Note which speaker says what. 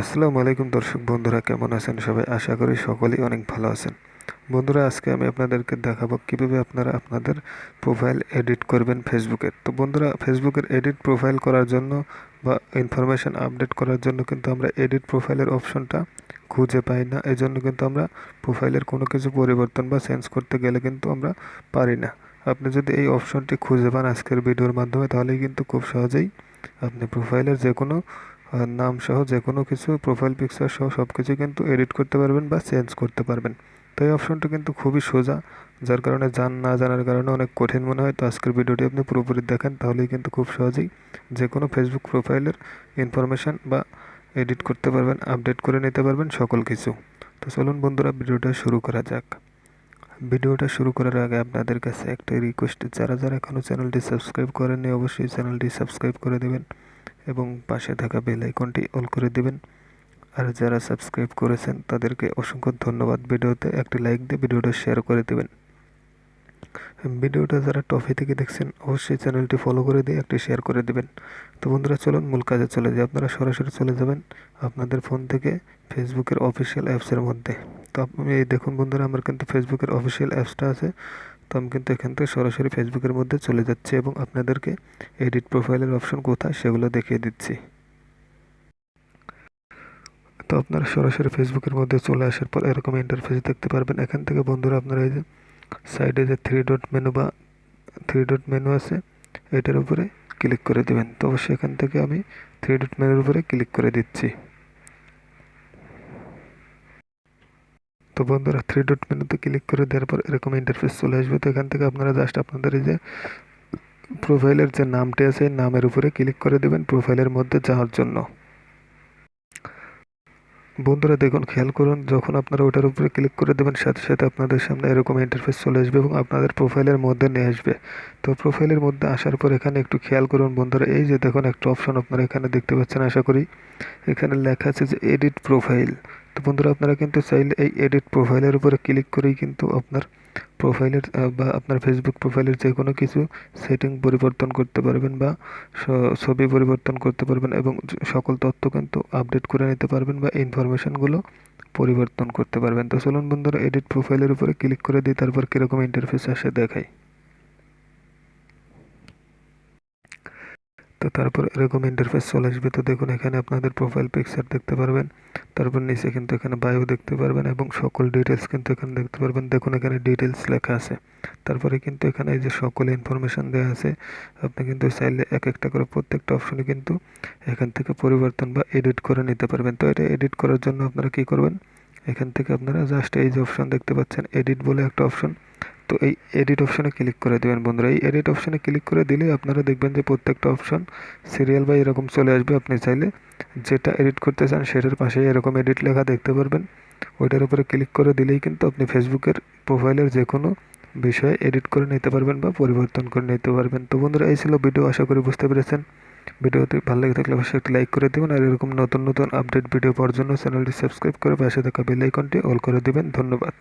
Speaker 1: আসসালামু আলাইকুম দর্শক বন্ধুরা, কেমন আছেন সবাই? আশা করি সকলেই অনেক ভালো আছেন। বন্ধুরা, আজকে আমি আপনাদেরকে দেখাবো কীভাবে আপনারা আপনাদের প্রোফাইল এডিট করবেন ফেসবুকের তো বন্ধুরা ফেসবুকের এডিট প্রোফাইল করার জন্য বা ইনফরমেশান আপডেট করার জন্য কিন্তু আমরা এডিট প্রোফাইলের অপশনটা খুঁজে পাই না। এই জন্য কিন্তু আমরা প্রোফাইলের কোনো কিছু পরিবর্তন বা চেঞ্জ করতে গেলে কিন্তু আমরা পারি না। আপনি যদি এই অপশনটি খুঁজে পান আজকের ভিডিওর মাধ্যমে, তাহলেই কিন্তু খুব সহজেই আপনি প্রোফাইলের যে কোনো নাম সহ যে কোনো কিছু প্রোফাইল পিকচার সহ সব কিছু কিন্তু এডিট করতে পারবেন বা চেঞ্জ করতে পারবেন। তো এই অপশনটা কিন্তু খুবই সোজা, যার কারণে জান না জানার কারণে অনেক কঠিন মনে হয়। তো আজকের ভিডিওটি আপনি পুরোপুরি দেখেন, তাহলেই কিন্তু খুব সহজেই যে কোনো ফেসবুক প্রোফাইলের ইনফরমেশান বা এডিট করতে পারবেন আপডেট করে নিতে পারবেন সকল কিছু। তো চলুন বন্ধুরা, ভিডিওটা শুরু করা যাক। ভিডিওটা শুরু করার আগে আপনাদের কাছে একটা রিকোয়েস্ট যারা যারা এখনও চ্যানেলটি সাবস্ক্রাইব করেননি, অবশ্যই চ্যানেলটি সাবস্ক্রাইব করে দেবেন। এবং পাশে থাকা বেল আইকনটি অল করে দিবেন। আর যারা সাবস্ক্রাইব করেছেন, তাদেরকে অসংখ্য ধন্যবাদ ভিডিওতে একটি লাইক দিয়ে ভিডিওটা শেয়ার করে দেবেন। ভিডিওটা যারা টফি থেকে দেখছেন, অবশ্যই চ্যানেলটি ফলো করে দিয়ে একটি শেয়ার করে দেবেন। তো বন্ধুরা, চলুন মূল কাজে চলে যাই। আপনারা সরাসরি চলে যাবেন আপনাদের ফোন থেকে ফেসবুকের অফিসিয়াল অ্যাপসের মধ্যে। তো আপনি দেখুন বন্ধুরা, আমার কিন্তু ফেসবুকের অফিসিয়াল অ্যাপসটা আছে। তো আমি কিন্তু এখান থেকে সরাসরি ফেসবুকের মধ্যে চলে যাচ্ছি এবং আপনাদেরকে এডিট প্রোফাইলের অপশন কোথায় সেগুলো দেখিয়ে দিচ্ছি। তো আপনারা সরাসরি ফেসবুকের মধ্যে চলে আসার পর এরকম ইন্টারফেস দেখতে পারবেন। এখান থেকে বন্ধুরা আপনারা এই যে সাইডে যে থ্রি ডট মেনু বা থ্রি ডট মেনু আছে, এটার উপরে ক্লিক করে দেবেন। তো অবশ্যই এখান থেকে আমি থ্রি ডট মেনুর উপরে ক্লিক করে দিচ্ছি। তো বন্ধুরা থ্রি ডট মেনুতে ক্লিক করে দেওয়ার পর এরকম ইন্টারফেস চলে আসবে। তো এখান থেকে আপনারা জাস্ট আপনাদের এই যে প্রোফাইলের যে নামটি আছে নামের উপরে ক্লিক করে দেবেন প্রোফাইলের মধ্যে যাওয়ার জন্য। বন্ধুরা দেখুন, খেয়াল করুন, যখন আপনারা ওটার উপরে ক্লিক করে দেবেন, সাথে সাথে আপনাদের সামনে এরকম ইন্টারফেস চলে আসবে এবং আপনাদের প্রোফাইলের মধ্যে নিয়ে আসবে। তো প্রোফাইলের মধ্যে আসার পর এখানে একটু খেয়াল করুন বন্ধুরা, এই যে দেখুন একটা অপশন আপনারা এখানে দেখতে পাচ্ছেন, আশা করি। এখানে লেখা আছে যে এডিট প্রোফাইল তো বন্ধুরা, আপনারা কিন্তু চাইলে এই এডিট প্রোফাইলের উপরে ক্লিক করেই কিন্তু আপনার প্রোফাইলের বা আপনার ফেসবুক প্রোফাইলের যে কোনো কিছু সেটিং পরিবর্তন করতে পারবেন বা ছবি পরিবর্তন করতে পারবেন এবং সকল তথ্য কিন্তু আপডেট করে নিতে পারবেন বা ইনফরমেশানগুলো পরিবর্তন করতে পারবেন। তো চলুন বন্ধুরা এডিট প্রোফাইলের উপরে ক্লিক করে দিই, তারপর কীরকম ইন্টারফেস আসে দেখাই। তো তারপর এরকম ইন্টারফেস চলে আসবে। তো দেখুন, এখানে আপনাদের প্রোফাইল পিকচার দেখতে পারবেন। তারপর নিচে কিন্তু এখানে বায়ো দেখতে পারবেন এবং সকল ডিটেলস কিন্তু এখানে দেখতে পারবেন। দেখুন, এখানে ডিটেলস লেখা আছে। তারপরে কিন্তু এখানে এই যে সকল ইনফরমেশান দেওয়া আছে, আপনি কিন্তু চাইলে এক একটা করে প্রত্যেকটা অপশনে কিন্তু এখান থেকে পরিবর্তন বা এডিট করে নিতে পারবেন। তো এটা এডিট করার জন্য আপনারা কি করবেন? এখান থেকে আপনারা জাস্ট এই যে অপশন দেখতে পাচ্ছেন এডিট বলে একটা অপশন তো এই এডিট অপশানে ক্লিক করে দেবেন বন্ধুরা। এই এডিট অপশানে ক্লিক করে দিলে আপনারা দেখবেন যে প্রত্যেকটা অপশন সিরিয়াল বা এরকম চলে আসবে। আপনি চাইলে যেটা এডিট করতে চান সেটার পাশে এরকম এডিট লেখা দেখতে পারবেন। ওইটার উপরে ক্লিক করে দিলেই কিন্তু আপনি ফেসবুকের প্রোফাইলের যে কোনো বিষয়ে এডিট করে নিতে পারবেন বা পরিবর্তন করে নিতে পারবেন। তো বন্ধুরা, এই ছিল ভিডিও আশা করি বুঝতে পেরেছেন। ভিডিওটি ভালো লেগে থাকলে অবশ্যই একটি লাইক করে দেবেন। আর এরকম নতুন নতুন আপডেট ভিডিও পাওয়ার জন্য চ্যানেলটি সাবস্ক্রাইব করে পাশে থাকা বেল আইকনটি অল করে দেবেন। ধন্যবাদ।